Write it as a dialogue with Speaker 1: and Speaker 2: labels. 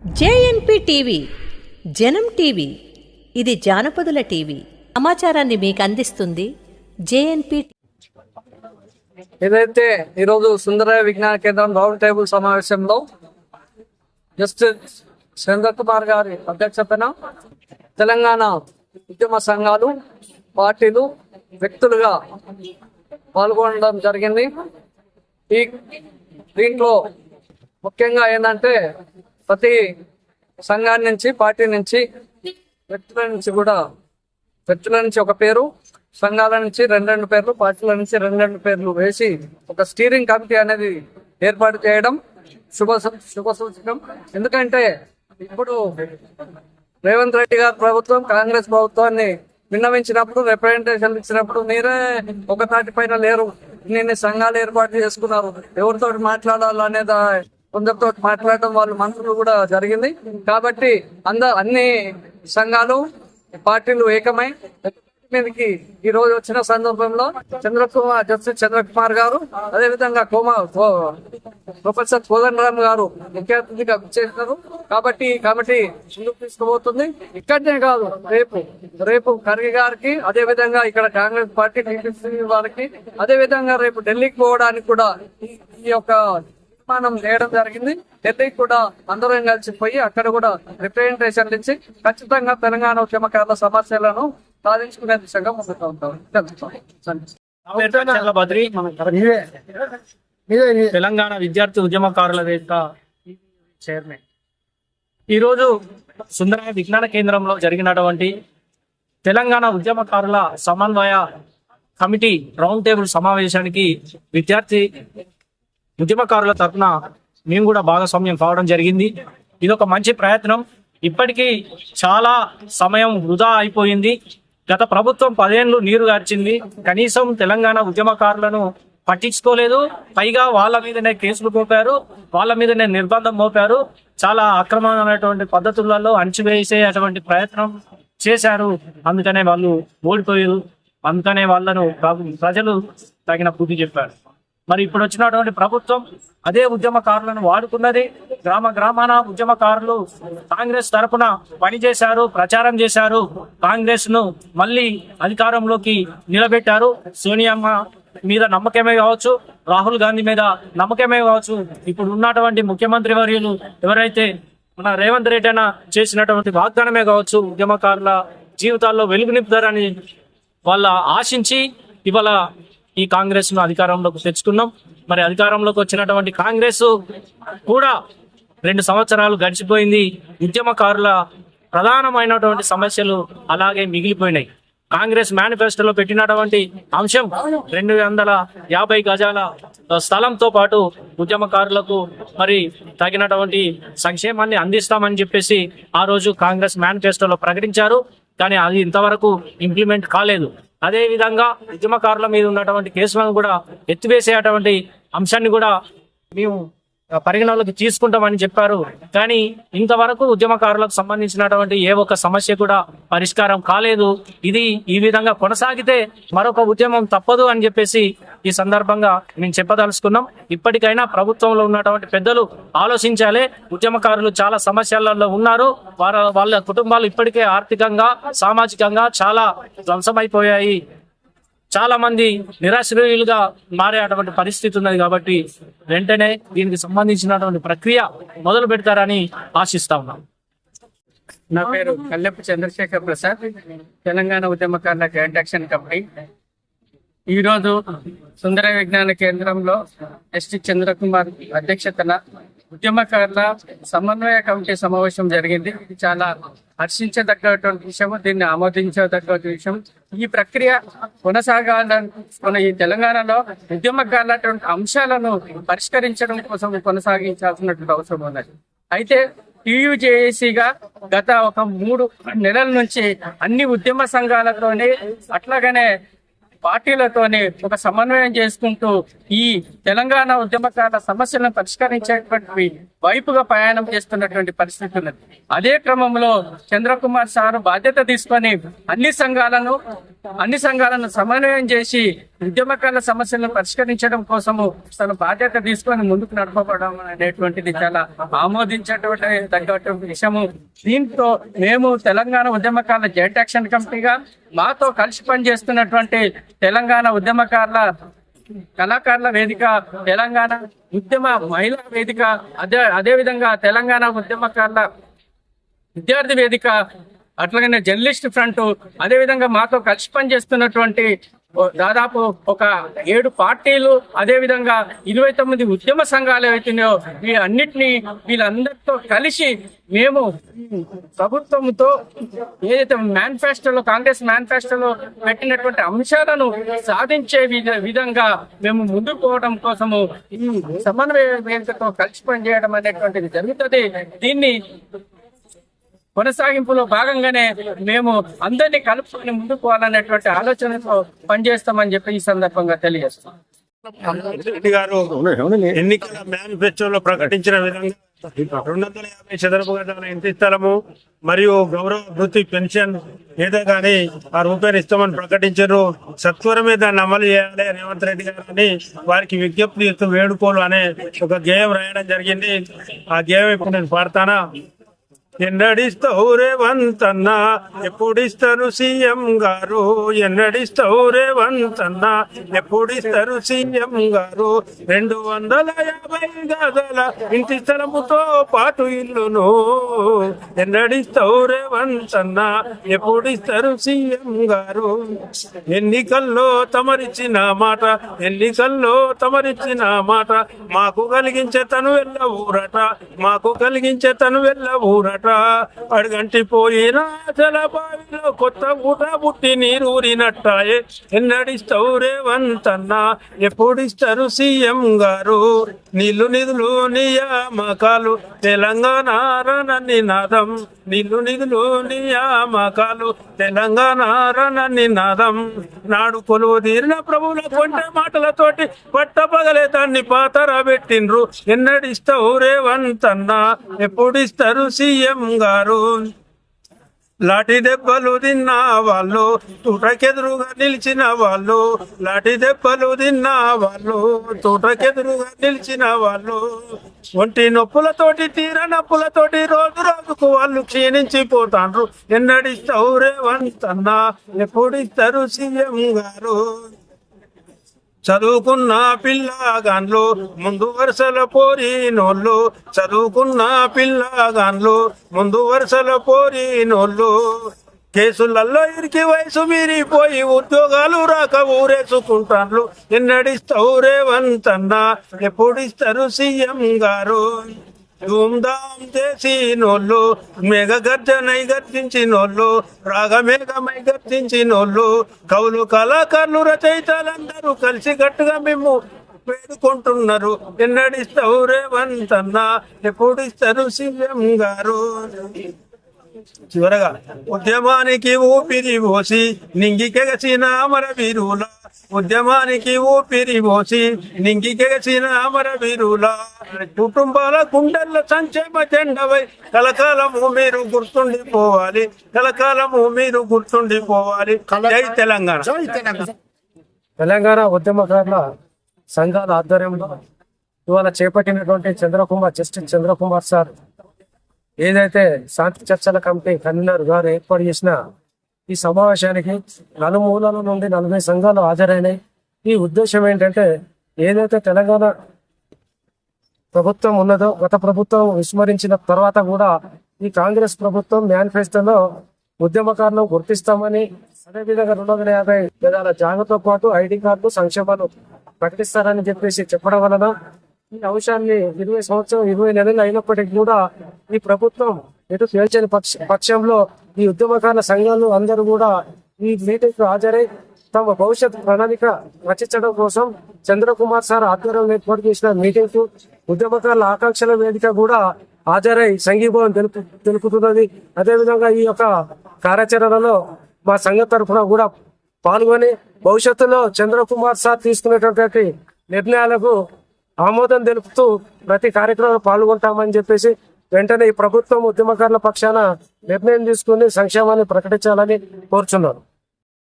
Speaker 1: JNP TV జనం TV ఇది జానపదుల TV. సమాచారాన్ని మీకు అందిస్తుంది జేఎన్పి
Speaker 2: ఏదైతే ఈరోజు సుందర విజ్ఞాన కేంద్రం రౌండ్ టేబుల్ సమావేశంలో జస్టిస్ సురేంద్ర కుమార్ గారి అధ్యక్షతన తెలంగాణ ఉద్యమ సంఘాలు పార్టీలు వ్యక్తులుగా పాల్గొనడం జరిగింది. ఈ దీంట్లో ముఖ్యంగా ఏంటంటే ప్రతి సంఘాన్ని నుంచి పార్టీ నుంచి వ్యక్తుల నుంచి కూడా వ్యక్తుల నుంచి ఒక పేరు సంఘాల నుంచి రెండు రెండు పేర్లు పార్టీల నుంచి రెండు రెండు పేర్లు వేసి ఒక స్టీరింగ్ కమిటీ అనేది ఏర్పాటు చేయడం శుభ శుభ సూచకం. ఎందుకంటే ఇప్పుడు రేవంత్ రెడ్డి గారి ప్రభుత్వం కాంగ్రెస్ ప్రభుత్వాన్ని విన్నవించినప్పుడు రిప్రజెంటేషన్ ఇచ్చినప్పుడు మీరే ఒక తాటి పైన లేరు. నేను సంఘాలు ఏర్పాటు చేసుకున్నారు. ఎవరితో మాట్లాడాలనే కొందరితో మాట్లాడడం వాళ్ళు మనసులో కూడా జరిగింది. కాబట్టి అంద అన్ని సంఘాలు పార్టీలు ఏకమై మీదకి ఈ రోజు వచ్చిన సందర్భంలో చంద్రకుమార్ జస్టిస్ చంద్రకుమార్ గారు అదేవిధంగా కోమా కుమార్ ప్రొఫెసర్ కోదండరామ్ గారు ముఖ్య అతిథిగా చేశారు కాబట్టి కమిటీ ముందుకు తీసుకుపోతుంది. ఇక్కడనే కాదు రేపు రేపు ఖర్గే గారికి అదేవిధంగా ఇక్కడ కాంగ్రెస్ పార్టీ టీపీసీ వారికి అదేవిధంగా రేపు ఢిల్లీకి పోవడానికి కూడా ఈ యొక్క తీర్మానం చేయడం జరిగింది. ఢిల్లీకి కూడా అందరం కలిసి పోయి అక్కడ కూడా రిప్రజెంటేషన్ ఇచ్చి ఖచ్చితంగా తెలంగాణ ఉద్యమకారుల సమస్యలను సాధించుకునే దిశగా ముందుకు ఉంటాం
Speaker 3: తెలంగాణ విద్యార్థి ఉద్యమకారుల వేదిక చైర్మన్. ఈరోజు సుందరయ్య విజ్ఞాన కేంద్రంలో జరిగినటువంటి తెలంగాణ ఉద్యమకారుల సమన్వయ కమిటీ రౌండ్ టేబుల్ సమావేశానికి విద్యార్థి ఉద్యమకారుల తరఫున మేము కూడా భాగస్వామ్యం కావడం జరిగింది. ఇది ఒక మంచి ప్రయత్నం. ఇప్పటికీ చాలా సమయం వృధా అయిపోయింది. గత ప్రభుత్వం పదేళ్ళు నీరు గార్చింది. కనీసం తెలంగాణ ఉద్యమకారులను పట్టించుకోలేదు. పైగా వాళ్ళ మీదనే కేసులు మోపారు. వాళ్ళ మీదనే నిర్బంధం మోపారు. చాలా అక్రమమైనటువంటి పద్ధతులలో అణచివేసే అటువంటి ప్రయత్నం చేశారు. అందుకనే వాళ్ళు ఓడిపోయారు. అందుకనే వాళ్ళను ప్రజలు తగిన బుద్ధి చెప్పారు. మరి ఇప్పుడు వచ్చినటువంటి ప్రభుత్వం అదే ఉద్యమకారులను వాడుకున్నది. గ్రామ గ్రామాన ఉద్యమకారులు కాంగ్రెస్ తరపున పనిచేశారు ప్రచారం చేశారు. కాంగ్రెస్ను మళ్ళీ అధికారంలోకి నిలబెట్టారు. సోనియమ్మ మీద నమ్మకమే కావచ్చు రాహుల్ గాంధీ మీద నమ్మకమే కావచ్చు. ఇప్పుడు ఉన్నటువంటి ముఖ్యమంత్రి వర్యులు ఎవరైతే మన రేవంత్ రెడ్డి అయినా చేసినటువంటి వాగ్దానమే కావచ్చు ఉద్యమకారుల జీవితాల్లో వెలుగు నింపుతారని వాళ్ళ ఆశించి ఇవాళ ఈ కాంగ్రెస్ను అధికారంలోకి తెచ్చుకున్నాం. మరి అధికారంలోకి వచ్చినటువంటి కాంగ్రెస్ కూడా రెండు సంవత్సరాలు గడిచిపోయింది. ఉద్యమకారుల ప్రధానమైనటువంటి సమస్యలు అలాగే మిగిలిపోయినాయి. కాంగ్రెస్ మేనిఫెస్టోలో పెట్టినటువంటి అంశం రెండు వందల యాభై గజాల స్థలంతో పాటు ఉద్యమకారులకు మరి తగినటువంటి సంక్షేమాన్ని అందిస్తామని చెప్పేసి ఆ రోజు కాంగ్రెస్ మేనిఫెస్టోలో ప్రకటించారు. కానీ అది ఇంతవరకు ఇంప్లిమెంట్ కాలేదు. అదే విధంగా ఉద్యమకారుల మీద ఉన్నటువంటి కేసులను కూడా ఎత్తివేసేటువంటి అంశాన్ని కూడా మేము పరిగణలోకి తీసుకుంటామని చెప్పారు. కానీ ఇంతవరకు ఉద్యమకారులకు సంబంధించినటువంటి ఏ ఒక్క సమస్య కూడా పరిష్కారం కాలేదు. ఇది ఈ విధంగా కొనసాగితే మరొక ఉద్యమం తప్పదు అని చెప్పేసి ఈ సందర్భంగా మేము చెప్పదలుచుకున్నాం. ఇప్పటికైనా ప్రభుత్వంలో ఉన్నటువంటి పెద్దలు ఆలోచించాలి. ఉద్యమకారులు చాలా సమస్యలలో ఉన్నారు. వారి వాళ్ళ కుటుంబాలు ఇప్పటికే ఆర్థికంగా సామాజికంగా చాలా ధ్వంసమైపోయాయి. చాలా మంది నిరాశ్రయులుగా మారే అటువంటి పరిస్థితి ఉన్నది కాబట్టి వెంటనే దీనికి సంబంధించినటువంటి ప్రక్రియ మొదలు పెడతారని ఆశిస్తా ఉన్నాం.
Speaker 4: నా పేరు కల్లెప్ప చంద్రశేఖర్ ప్రసాద్ తెలంగాణ ఉద్యమకారుల గ్రాండ్ యాక్షన్ కమిటీ ఈరోజు సుందర విజ్ఞాన కేంద్రంలో ఎస్టి చంద్రకుమార్ అధ్యక్షతన ఉద్యమకారుల సమన్వయ కమిటీ సమావేశం జరిగింది. ఇది చాలా హర్షించదగ్గటువంటి విషయం దీన్ని ఆమోదించదగ్గ విషయం. ఈ ప్రక్రియ కొనసాగాలనుకున్న ఈ తెలంగాణలో ఉద్యమకారులటువంటి అంశాలను పరిష్కరించడం కోసం కొనసాగించాల్సినటువంటి అవసరం ఉన్నది. అయితే టీయూజేఏసీగా గత ఒక మూడు నెలల నుంచి అన్ని ఉద్యమ సంఘాలతోనే అట్లాగనే పార్టీలతోనే ఒక సమన్వయం చేసుకుంటూ ఈ తెలంగాణ ఉద్యమకాల సమస్యలను పరిష్కరించేటువంటి వైపుగా ప్రయాణం చేస్తున్నటువంటి పరిస్థితి ఉన్నది. అదే క్రమంలో చంద్రకుమార్ సార్ బాధ్యత తీసుకొని అన్ని సంఘాలను అన్ని సంఘాలను సమన్వయం చేసి ఉద్యమకాల సమస్యలను పరిష్కరించడం కోసము తన బాధ్యత తీసుకొని ముందుకు నడపబడడం అనేటువంటిది చాలా ఆమోదించేటువంటి తగ్గటువంటి విషయము. దీంతో మేము తెలంగాణ ఉద్యమకాల జాయింట్ యాక్షన్ కమిటీగా మాతో కలిసి పనిచేస్తున్నటువంటి తెలంగాణ ఉద్యమకారుల కళాకారుల వేదిక తెలంగాణ ఉద్యమ మహిళా వేదిక అదే అదే విధంగా తెలంగాణ ఉద్యమకారుల విద్యార్థి వేదిక అట్లాగనే జర్నలిస్ట్ ఫ్రంట్ అదే విధంగా మాతో కలిసి పనిచేస్తున్నటువంటి దాదాపు ఒక ఏడు పార్టీలు అదే విధంగా ఇరవై తొమ్మిది ఉద్యమ సంఘాలు ఏవైతున్నాయో వీ అన్నిటినీ వీళ్ళందరితో కలిసి మేము ప్రభుత్వంతో ఏదైతే మేనిఫెస్టోలో కాంగ్రెస్ మేనిఫెస్టోలో పెట్టినటువంటి అంశాలను సాధించే విధంగా మేము ముందుకు పోవడం కోసము ఈ సమన్వయ వేదికతో కలిసి పనిచేయడం అనేటువంటిది జరుగుతుంది. దీన్ని కొనసాగింపులో భాగంగానే మేము అందరినీ కలుపుకొని ముందుకు పోవాలనేటువంటి ఆలోచనతో పనిచేస్తామని చెప్పి ఈ సందర్భంగా తెలియజేస్తాం.
Speaker 5: రెడ్డి గారు ఎన్నికల మేనిఫెస్టోలో ప్రకటించిన విధంగా రెండు వందల యాభై చదరపు గజాల ఇంటి స్థలము మరియు గౌరవ వృత్తి పెన్షన్ ఏదో కానీ ఆ రూపాయలు ఇస్తామని ప్రకటించారు. సత్వరమే దాన్ని అమలు చేయాలి రేవంత్ రెడ్డి గారు అని వారికి విజ్ఞప్తి ఇస్తూ వేడుకోలు అనే ఒక గేయం రాయడం జరిగింది. ఆ గేయం ఇప్పుడు నేను పాడతానా? ఎన్నడిస్తావు రేవంతన్న ఎప్పుడిస్తారు సీఎం గారు? ఎన్నడిస్తావు రేవంతన్న ఎప్పుడిస్తారు సీఎం గారు? రెండు వందల యాభై గదల ఇంటి స్థలముతో పాటు ఇల్లును ఎన్నడిస్తావు రేవంతన్న ఎప్పుడిస్తారు సీఎం గారు? ఎన్నికల్లో తమరిచ్చిన మాట ఎన్నికల్లో తమరిచ్చిన మాట. మాకు కలిగించే తను వెళ్ళ ఊరట మాకు కలిగించే తను వెళ్ళ ఊరట అడుగంటి పోయిన జలబావిలో కొత్త ఊట పుట్టి నీరూరినట్టాయే. ఎన్నడిస్తావు రేవంతన్న ఎప్పుడిస్తారు సీఎం గారు? నీళ్ళు నిధులు నియామకాలు తెలంగాణ రణని నాదం. నీళ్ళు నిధులు నియామకాలు తెలంగాణ రణని నాదం. నాడు కొలువు తీరిన ప్రభువుల కొంట మాటలతోటి పట్టపగలే దాన్ని పాతర పెట్టిండ్రు ఎన్నడిస్తావు రేవంతన్న ఎప్పుడిస్తారు సీఎం గారు? లాటి దెబ్బలు తిన్న వాళ్ళు తూటకెదురుగా నిలిచిన వాళ్ళు లాటి దెబ్బలు తిన్న వాళ్ళు తూటకెదురుగా నిలిచిన వాళ్ళు. ఒంటి నొప్పులతోటి తీర నొప్పులతోటి రోజు రోజుకు వాళ్ళు క్షీణించిపోతాండ్రు. ఎన్నడిస్తావు రేవంతన్నా ఎప్పుడిస్తారు సీఎం గారు? చదువుకున్న పిల్లగాన్లు ముందు వరుసల పోరినోళ్ళు. చదువుకున్న పిల్లగాన్లు ముందు వరుసల పోరినోళ్ళు. కేసులలో ఇరికి వయసు మీరిపోయి ఉద్యోగాలు రాక ఊరేసుకుంటాను ఎన్నడిస్తావు రేవంతన్నా? ఎప్పుడిస్తారు సీఎం గారు? ధూమ్ధాం చేసినోళ్ళు మేఘ గర్జనై గర్జించినోళ్ళు రాగమేఘమై గర్జించినోళ్ళు కవులు కళాకారులు రచయితలందరూ కలిసి గట్టుగా మేము వేడుకుంటున్నారు. ఎన్నడిస్తావు రేవంతన్నా? ఎప్పుడిస్తారు సీఎం గారు? చివరగా ఉద్యమానికి ఊపిరి పోసి నింగికెగసిన అమర వీరుల ఉద్యమానికి ఊపిరి పోసి నింగికెగసిన అమర వీరుల కుటుంబాల గుండెల సంక్షేమ జెండవై కలకాలము మీరు గుర్తుండిపోవాలి కలకాలము మీరు గుర్తుండిపోవాలి. జై తెలంగాణ.
Speaker 6: తెలంగాణ ఉద్యమకారుల సంఘాల ఆధ్వర్యంలో ఇవాళ చేపట్టినటువంటి చంద్రకుమార్ జస్టిస్ చంద్రకుమార్ సార్ ఏదైతే శాంతి చర్చల కమిటీ కన్వీనర్ గారు ఏర్పాటు చేసిన ఈ సమావేశానికి నలుమూలల నుండి నలభై సంఘాలు హాజరైనాయి. ఈ ఉద్దేశం ఏంటంటే ఏదైతే తెలంగాణ ప్రభుత్వం ఉన్నదో గత ప్రభుత్వం విస్మరించిన తర్వాత కూడా ఈ కాంగ్రెస్ ప్రభుత్వం మేనిఫెస్టోలో ఉద్యమకారులను గుర్తిస్తామని అదేవిధంగా రెండు వందల యాభై గదాల జాగ్రత్తతో పాటు ఐడి కార్డు సంక్షేమాలు ప్రకటిస్తారని చెప్పేసి చెప్పడం వలన ఈ అంశాన్ని ఇరవై సంవత్సరం ఇరవై నెలలు అయినప్పటికీ కూడా ఈ ప్రభుత్వం ఎటు తేల్చని పక్ష పక్షంలో ఈ ఉద్యమకారుల సంఘాలు అందరూ కూడా ఈ మీటింగ్ హాజరై తమ భవిష్యత్ ప్రణాళిక రచించడం కోసం చంద్రకుమార్ సార్ ఆధ్వర్యంలో ఏర్పాటు చేసిన మీటింగ్కు ఉద్యమకారుల ఆకాంక్షల వేదిక కూడా హాజరై సంఘీభావం తెలుపు తెలుపుతున్నది. అదేవిధంగా ఈ యొక్క కార్యాచరణలో మా సంఘం తరఫున కూడా పాల్గొని భవిష్యత్తులో చంద్రకుమార్ సార్ తీసుకునేటటువంటి నిర్ణయాలకు ఆమోదం తెలుపుతూ ప్రతి కార్యక్రమంలో పాల్గొంటామని చెప్పేసి వెంటనే ఈ ప్రభుత్వం ఉద్యమకారుల పక్షాన నిర్ణయం తీసుకుని సంక్షేమాన్ని ప్రకటించాలని కోరుచున్నాను.